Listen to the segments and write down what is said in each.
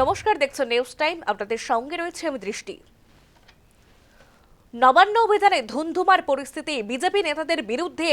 নমস্কার, দেখছ news time আপনাদের সঙ্গে রয়েছে আমি দৃষ্টি। নবান্ন অভিযানে ধুন্ধুমার পরিস্থিতি। বিজেপি নেতাদের বিরুদ্ধে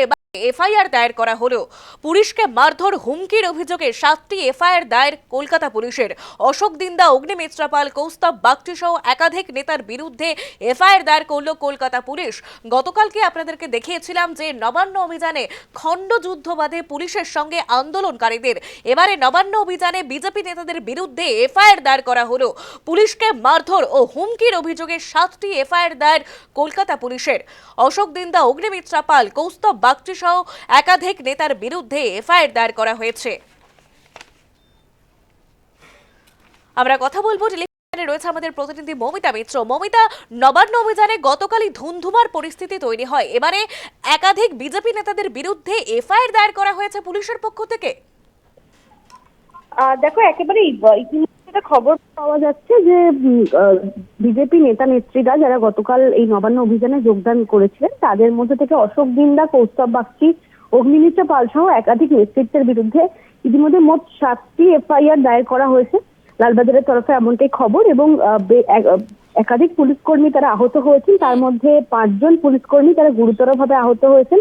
এফআইআর দায়ের করা হলো। পুলিশকে মারধর হুমকির অভিযোগে সাতটি এফআইআর দায়ের কলকাতা পুলিশের। অশোক দিন্দা অগ্নিমিত্রা পাল, কৌস্তব বাগচি সহ একাধিক নেতার বিরুদ্ধে এফআইআর দায়ের করল কলকাতা পুলিশ। গতকালকে আপনাদেরকে দেখিয়েছিলাম যে নবান্ন অভিযানে খণ্ডযুদ্ধ বাদে পুলিশের সঙ্গে আন্দোলনকারীদের। এবারে নবান্ন অভিযানে বিজেপি নেতাদের বিরুদ্ধে এফআইআর দায়ের করা হলো। পুলিশকে মারধর ও হুমকির অভিযোগে সাতটি এফআইআর দায়ের কলকাতা পুলিশের। অশোক দিন্দা অগ্নিমিত্রা পাল, কৌস্তব বাগচি সহ একাধিক নেতার বিরুদ্ধে এফআইআর দায়ের করা হয়েছে। আমরা কথা বলব রয়েছে আমাদের প্রতিনিধি মমিতা মিত্র। মমিতা, নবান্ন অভিযানে গতকালই ধুন্ধুমার পরিস্থিতি তৈরি হয়। এবারে একাধিক বিজেপি নেতাদের বিরুদ্ধে এফআইআর দায়ের করা হয়েছে পুলিশের পক্ষ থেকে। দেখো একটা খবর পাওয়া যাচ্ছে যে বিজেপি নেতা নেত্রীরা যারা গতকাল এই নবান্ন অভিযানে যোগদান করেছিলেন, তাদের মধ্যে থেকে অশোক দিন্দা কৌস্তব বাগচি, অগ্নিমিত্রা পাল সহ একাধিক নেতৃত্বের বিরুদ্ধে ইতিমধ্যে মোট সাতটি এফআইআর দায়ের করা হয়েছে লালবাজারের তরফে এমনটাই খবর এবং একাধিক পুলিশ কর্মী তারা আহত হয়েছেন। তার মধ্যে পাঁচজন পুলিশ কর্মী তারা গুরুতরভাবে আহত হয়েছেন।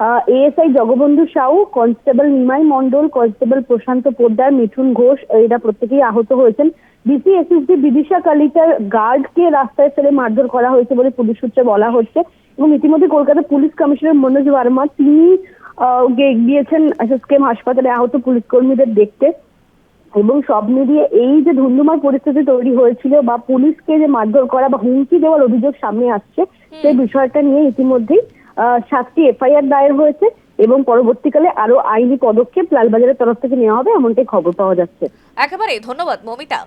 ASI Jagabandhu Sau constable Nimai Mondal constable Prashanta Poddar Mithun Ghosh এরা প্রত্যেকেই আহত হয়েছেন। বিসিএসএসডি বিদিশা কালিটার গার্ডকে রাস্তায় ফেলে মারধর করা হয়েছে বলে পুলিশ সূত্রে বলা হচ্ছে এবং ইতিমধ্যে কলকাতা পুলিশ কমিশনার মনোজ বার্মা তিনি গিয়েছেন এসএসকেএম হাসপাতালে আহত পুলিশ কর্মীদের দেখতে। এবং সব মিলিয়ে এই যে ধুন্ধুমার পরিস্থিতি তৈরি হয়েছিল বা পুলিশকে যে মারধর করা বা হুমকি দেওয়ার অভিযোগ সামনে আসছে সেই বিষয়টা নিয়ে ইতিমধ্যেই সাতটি এফআইআর দায়ের হয়েছে এবং পরবর্তীকালে আরও আইনি পদক্ষেপ লালবাজারের তরফ থেকে নেওয়া হবে, এমনটাই খবর পাওয়া যাচ্ছে। একেবারে ধন্যবাদ, মমিতা।